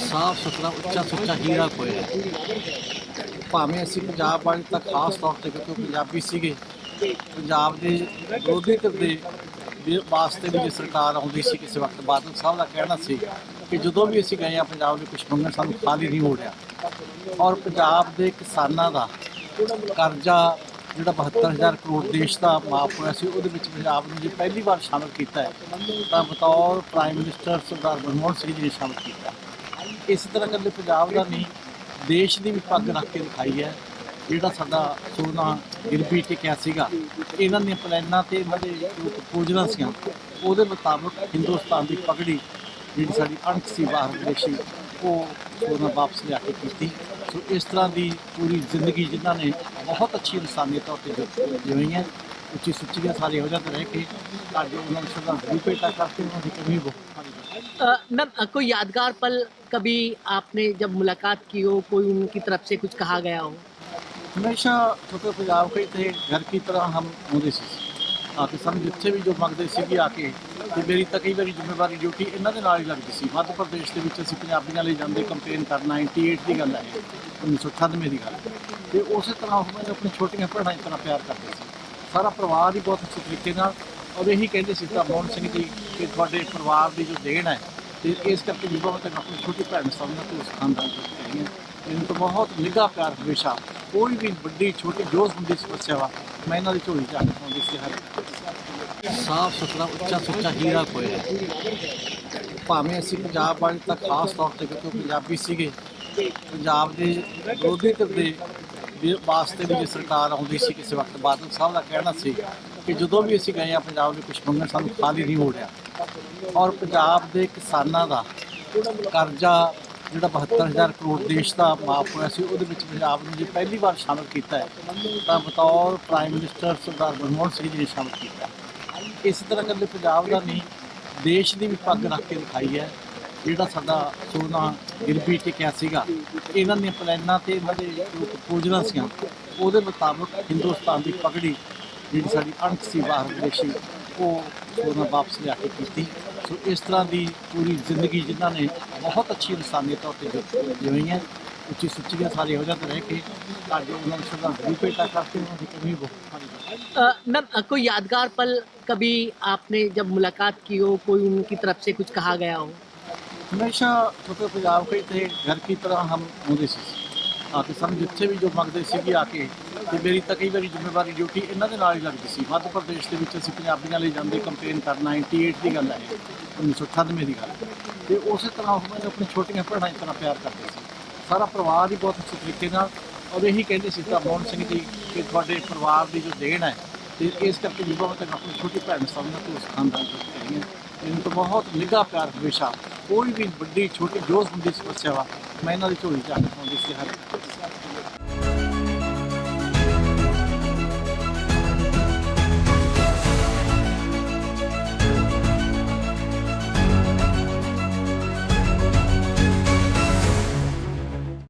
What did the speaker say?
ਸਾਫ਼ ਸੁਥਰਾ, ਉੱਚਾ ਸੁੱਚਾ ਹੀਰਾ ਕੋਇਆ ਭਾਵੇਂ ਅਸੀਂ ਪੰਜਾਬ ਵਾਲੇ ਤਾਂ ਖਾਸ ਤੌਰ ਤੇ ਕਿਉਂਕਿ ਪੰਜਾਬੀ ਸੀਗੇ। ਪੰਜਾਬ ਦੇ ਵਿਰੋਧੀ ਧਿਰ ਦੇ ਵਾਸਤੇ ਵੀ ਜੇ ਸਰਕਾਰ ਆਉਂਦੀ ਸੀ ਕਿਸੇ ਵਕਤ, ਬਾਦਲ ਸਾਹਿਬ ਦਾ ਕਹਿਣਾ ਸੀ ਕਿ ਜਦੋਂ ਵੀ ਅਸੀਂ ਗਏ ਆ ਪੰਜਾਬ ਦੇ ਕੁਝ ਮੰਗਣ, ਸਾਨੂੰ ਖਾਲੀ ਨਹੀਂ ਹੋ ਰਿਹਾ। ਔਰ ਪੰਜਾਬ ਦੇ ਕਿਸਾਨਾਂ ਦਾ ਕਰਜ਼ਾ ਜਿਹੜਾ 72000 ਕਰੋੜ ਦੇਸ਼ ਦਾ ਮਾਫ ਹੋਇਆ ਸੀ, ਉਹਦੇ ਵਿੱਚ ਪੰਜਾਬ ਨੂੰ ਜੇ ਪਹਿਲੀ ਵਾਰ ਸ਼ਾਮਲ ਕੀਤਾ ਹੈ, ਤਾਂ ਬਤੌਰ ਪ੍ਰਾਈਮ ਮਿਨਿਸਟਰ ਸਰਦਾਰ ਮਨਮੋਹਨ ਸਿੰਘ ਜੀ ਨੇ ਸ਼ਾਮਲ ਕੀਤਾ। ਇਸ ਤਰ੍ਹਾਂ ਕਰਦੇ ਪੰਜਾਬ ਦਾ ਨਹੀਂ, ਦੇਸ਼ ਦੀ ਵੀ ਪੱਗ ਰੱਖ ਕੇ ਦਿਖਾਈ ਹੈ, ਜਿਹੜਾ ਸਾਡਾ ਸੋਨਾ ਗਿਰਬੀ ਟਿਕਿਆ ਸੀਗਾ, ਇਹਨਾਂ ਦੀਆਂ ਪਲਾਨਾਂ ਤੇ ਇਹਨਾਂ ਦੇ ਜੋ ਪ੍ਰਪੋਜ਼ਲਾਂ ਸੀਆਂ, ਉਹਦੇ ਮੁਤਾਬਕ ਹਿੰਦੁਸਤਾਨ ਦੀ ਪਗੜੀ ਜਿਹੜੀ ਸਾਡੀ ਅਣਖ ਸੀ ਬਾਹਰ ਵਿਦੇਸ਼ੀ ਉਹ ਸੋਨਾ ਵਾਪਸ ਲਿਆ ਕੇ ਕੀਤੀ ਸੋ ਇਸ ਤਰ੍ਹਾਂ ਦੀ ਪੂਰੀ ਜ਼ਿੰਦਗੀ ਜਿਨ੍ਹਾਂ ਨੇ ਬਹੁਤ ਅੱਛੀ ਇਨਸਾਨੀਅਤ ਤੌਰ ਤੇ ਜਿਉਈ ਹੈ, ਉੱਚੀ ਸੁੱਚੀ ਦੇ ਸਾਰੇ ਹੋ ਜਾਂਦੇ ਰਹਿ ਕੇ ਅੱਜ ਉਹਨਾਂ ਨੂੰ ਸ਼ਰਧਾਂਜਲੀ ਭੇਟਾ ਕਰਕੇ ਉਹਨਾਂ ਦੀ ਕਮੀ ਬਹੁਤ मैम अ, कोई यादगार पल कभी आपने जब मुलाकात की हो कोई उनकी तरफ से कुछ कहा गया हो हमेशा छोटे पंजाब के थे घर की तरह हम ਹੁੰਦੇ ਸੀ ਆ ਕੇ ਸਾਨੂੰ ਜਿੱਥੇ ਵੀ ਜੋ ਮੰਗਦੇ ਸੀ ਕਿ ਆ ਕੇ ਤੇ ਮੇਰੀ ਤਾਂ ਕਈ ਵਾਰੀ ਜ਼ਿੰਮੇਵਾਰੀ ਡਿਊਟੀ ਇਹਨਾਂ ਦੇ ਨਾਲ ਹੀ ਲੱਗਦੀ ਸੀ ਮੱਧ ਪ੍ਰਦੇਸ਼ ਦੇ ਵਿੱਚ ਅਸੀਂ ਪੰਜਾਬੀਆਂ ਲਈ ਜਾਂਦੇ ਕੰਪੇਨ ਕਰਨ 98 ਦੀ ਗੱਲ ਹੈ ਇਹ, 1998 ਦੀ ਗੱਲ ਹੈ। ਤੇ ਉਸੇ ਤਰ੍ਹਾਂ ਉਹ ਮੈਨੂੰ ਆਪਣੀ ਛੋਟੀਆਂ ਭੈਣਾਂ ਦੀ ਤਰ੍ਹਾਂ ਪਿਆਰ ਕਰਦੇ ਸੀ ਸਾਰਾ ਪਰਿਵਾਰ ਹੀ ਬਹੁਤ ਅੱਛੇ ਤਰੀਕੇ ਨਾਲ ਔਰ ਇਹੀ ਕਹਿੰਦੇ ਸੀ ਤਾਂ ਮੋਹਨ ਸਿੰਘ ਜੀ ਕਿ ਤੁਹਾਡੇ ਪਰਿਵਾਰ ਦੀ ਜੋ ਦੇਣ ਹੈ, ਤੇ ਇਸ ਕਰਕੇ ਜਦੋਂ ਮੈਂ ਆਪਣੀ ਛੋਟੀ ਭੈਣ ਸਮਝਦਾ ਤੇ ਉਸ ਖਾਨਦਾਨ ਤੋਂ ਕਹੀ ਮੈਨੂੰ ਤਾਂ ਬਹੁਤ ਨਿੱਘਾ ਪਿਆਰ ਹਮੇਸ਼ਾ, ਕੋਈ ਵੀ ਵੱਡੀ, ਛੋਟੀ ਜੋ ਹੁੰਦੀ ਸਮੱਸਿਆ ਵਾ ਮੈਂ ਇਹਨਾਂ ਦੀ ਝੋਲੀ ਚ ਆਉਂਦੀ ਪਾਉਂਦੀ ਸੀ ਹਰ ਸਾਫ਼ ਸੁਥਰਾ, ਉੱਚਾ ਸੁੱਚਾ ਹੀਰਾ ਕੋਇਆ ਭਾਵੇਂ ਅਸੀਂ ਪੰਜਾਬ ਵਾਲੇ ਤਾਂ ਖਾਸ ਤੌਰ ਤੇ ਕਿਉਂਕਿ ਉਹ ਪੰਜਾਬੀ ਸੀਗੇ, ਪੰਜਾਬ ਦੇ ਵਿਰੋਧੀ ਧਿਰ ਦੇ ਵਾਸਤੇ ਵੀ ਜੇ ਸਰਕਾਰ ਆਉਂਦੀ ਸੀ ਕਿਸੇ ਵਕਤ, ਬਾਦਲ ਸਾਹਿਬ ਦਾ ਕਹਿਣਾ ਸੀ ਕਿ ਜਦੋਂ ਵੀ ਅਸੀਂ ਗਏ ਆ ਪੰਜਾਬ ਦੇ ਕੁਝ ਮੰਗਣ, ਸਾਨੂੰ ਖਾਲੀ ਨਹੀਂ ਹੋ ਰਿਹਾ। ਔਰ ਪੰਜਾਬ ਦੇ ਕਿਸਾਨਾਂ ਦਾ ਕਰਜ਼ਾ ਜਿਹੜਾ 72000 ਕਰੋੜ ਦੇਸ਼ ਦਾ ਮਾਫ ਹੋਇਆ ਸੀ, ਉਹਦੇ ਵਿੱਚ ਪੰਜਾਬ ਨੂੰ ਜੇ ਪਹਿਲੀ ਵਾਰ ਸ਼ਾਮਲ ਕੀਤਾ ਹੈ, ਤਾਂ ਬਤੌਰ ਪ੍ਰਾਈਮ ਮਿਨਿਸਟਰ ਸਰਦਾਰ ਮਨਮੋਹਨ ਸਿੰਘ ਜੀ ਨੇ ਸ਼ਾਮਲ ਕੀਤਾ ਇਸ ਤਰ੍ਹਾਂ ਕਰਦੇ ਪੰਜਾਬ ਦਾ ਨਹੀਂ, ਦੇਸ਼ ਦੀ ਵੀ ਪੱਗ ਰੱਖ ਕੇ ਦਿਖਾਈ ਹੈ, ਜਿਹੜਾ ਸਾਡਾ ਸੋਨਾ ਗਿਰਵੀ ਟਿਕਿਆ ਸੀਗਾ, ਇਹਨਾਂ ਦੀਆਂ ਪਲਾਨਾਂ ਤੇ ਇਹਨਾਂ ਦੇ ਜੋ ਪ੍ਰਪੋਜ਼ਲਾਂ ਸੀਆਂ, ਉਹਦੇ ਮੁਤਾਬਕ ਹਿੰਦੁਸਤਾਨ ਦੀ ਪਗੜੀ ਜਿਹੜੀ ਸਾਡੀ ਅਣਖ ਸੀ ਬਾਹਰ ਵਿਦੇਸ਼ੀ ਉਹ ਸੋਨਾ ਵਾਪਸ ਲਿਆ ਕੇ ਕੀਤੀ ਸੋ ਇਸ ਤਰ੍ਹਾਂ ਦੀ ਪੂਰੀ ਜ਼ਿੰਦਗੀ ਜਿਨ੍ਹਾਂ ਨੇ ਬਹੁਤ ਅੱਛੀ ਇਨਸਾਨੀਅਤ ਤੌਰ ਤੇ ਜਿਉਈ ਹੈ ਉੱਚੀ ਸੁੱਚੀ ਦੇ ਸਾਰੇ ਹੋ ਜਾਂਦੇ ਰਹਿ ਕੇ ਅੱਜ ਉਹਨਾਂ ਨੂੰ ਸ਼ਰਧਾਂਜਲੀ ਭੇਟਾ ਕਰਕੇ ਉਹਨਾਂ ਦੀ ਕਮੀ ਬਹੁਤ ਸਾਰੀ ਹੈ अ, मैम अ, कोई यादगार पल कभी आपने जब मुलाकात की हो कोई उनकी तरफ से कुछ कहा गया हो ਹਮੇਸ਼ਾ ਛੋਟੇ ਪੰਜਾਬ ਕੇ ਥੇ ਘਰ ਕੀ ਤਰ੍ਹਾਂ ਹਮ ਹੁੰਦੇ ਸੀ ਆ ਕੇ ਸਾਨੂੰ ਜਿੱਥੇ ਵੀ ਜੋ ਮੰਗਦੇ ਸੀਗੇ ਆ ਕੇ ਤੇ ਮੇਰੀ ਤਾਂ ਕਈ ਵਾਰੀ ਜ਼ਿੰਮੇਵਾਰੀ ਡਿਊਟੀ ਇਹਨਾਂ ਦੇ ਨਾਲ ਹੀ ਲੱਗਦੀ ਸੀ ਮੱਧ ਪ੍ਰਦੇਸ਼ ਦੇ ਵਿੱਚ ਅਸੀਂ ਪੰਜਾਬੀਆਂ ਲਈ ਜਾਂਦੇ ਕੰਪੇਨ ਕਰਨ 98 ਦੀ ਗੱਲ ਹੈ ਇਹ, 1998 ਦੀ ਗੱਲ ਹੈ। ਤੇ ਉਸੇ ਤਰ੍ਹਾਂ ਉਹ ਮੈਨੂੰ ਆਪਣੀ ਛੋਟੀਆਂ ਭੈਣਾਂ ਦੀ ਤਰ੍ਹਾਂ ਪਿਆਰ ਕਰਦੇ ਸੀ ਸਾਰਾ ਪਰਿਵਾਰ ਹੀ ਬਹੁਤ ਅੱਛੇ ਤਰੀਕੇ ਨਾਲ ਔਰ ਇਹੀ ਕਹਿੰਦੇ ਸੀ ਤਾਂ ਮੋਹਨ ਸਿੰਘ ਜੀ ਕਿ ਤੁਹਾਡੇ ਪਰਿਵਾਰ ਦੀ ਜੋ ਦੇਣ ਹੈ ਤੇ ਇਸ ਕਰਕੇ ਜਦੋਂ ਮੈਂ ਤੱਕ ਆਪਣੀ ਛੋਟੀ ਭੈਣ ਸਮਝਦਾ ਤੇ ਉਸ ਖਾਨਦਾਨ ਤੋਂ ਕਹੀ ਹੈ ਮੈਨੂੰ ਤਾਂ ਬਹੁਤ ਨਿੱਘਾ ਪਿਆਰ ਹਮੇਸ਼ਾ ਕੋਈ ਵੀ ਵੱਡੀ, ਛੋਟੀ, ਜੋ ਹੁੰਦੀ ਸਮੱਸਿਆ ਵਾ, ਮੈਂ ਇਹਨਾਂ ਦੀ ਝੋਲੀ ਚ ਆ ਪਾਉਂਦੀ ਸੀ ਹਰ